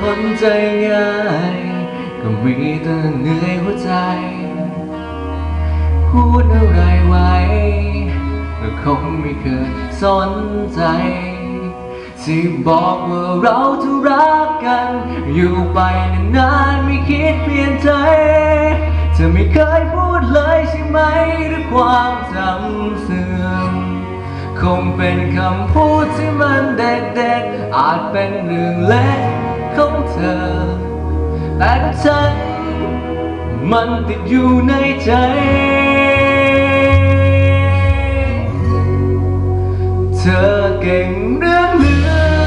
คนใจง่าย ก็มีแต่เหนื่อยหัวใจ พูดอะไรไว้ก็คงไม่เคยสนใจ ที่บอกว่าเราจะรักกัน อยู่ไปนานๆไม่คิดเปลี่ยนใจเธอไม่เคยพูดเลยใช่ไหมหรือความจำเสื่อมคงเป็นคำพูดที่มันเด็กๆอาจเป็นเรื่องเล็ก ของเธอ แต่กับฉันมันติดอยู่ในใจ เธอเก่งเรื่องลื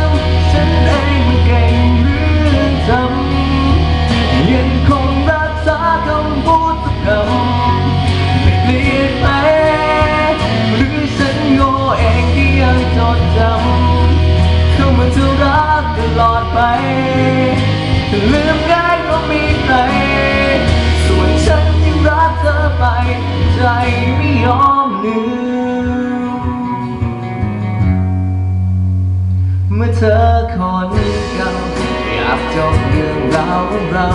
มฉันเองมันเก่งเรื่องจำยังคงรักษาคำพูดทุกคำไม่เปลี่ยนไปหรือฉันโง่เองที่ยังจดจำเข้ามาจะรักตลอดไป ลืมได้ก็มีใครส่วนฉันยังรักเธอไป ใจไม่ยอมลืม เมื่อเธอคนเก่าอยากจบเรื่องราวเรา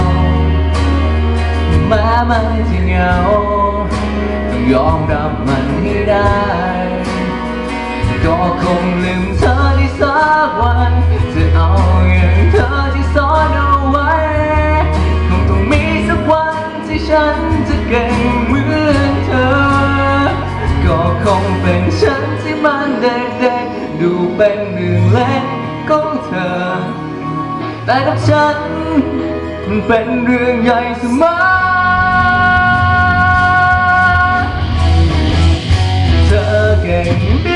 แม้มันจะเหงาต้องยอมรับมันให้ได้ก็คงลืมเธอได้สักวันจะเอาอย่างเธอที่ เป็นฉันที่มันเด็กๆดูเป็นหนึ่งเล็กของเธอ แต่กับฉันมันเป็นเรื่องใหญ่เสมอเธอเก่ง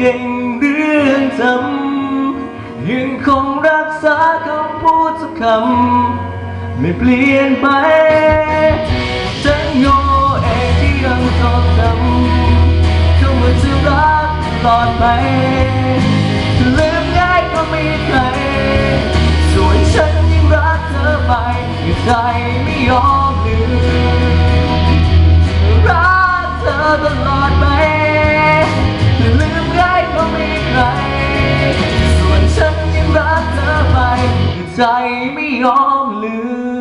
เก่งเรื่องจำยังคงรักษาคำพูดสักคำไม่เปลี่ยนไปฉันโง่เองที่ยังจดจำคำว่าจะรักตลอดไปลืมได้ก็ไม่ใคร ส่วนฉันยังรักเธอไปใจไม่ยอมลืม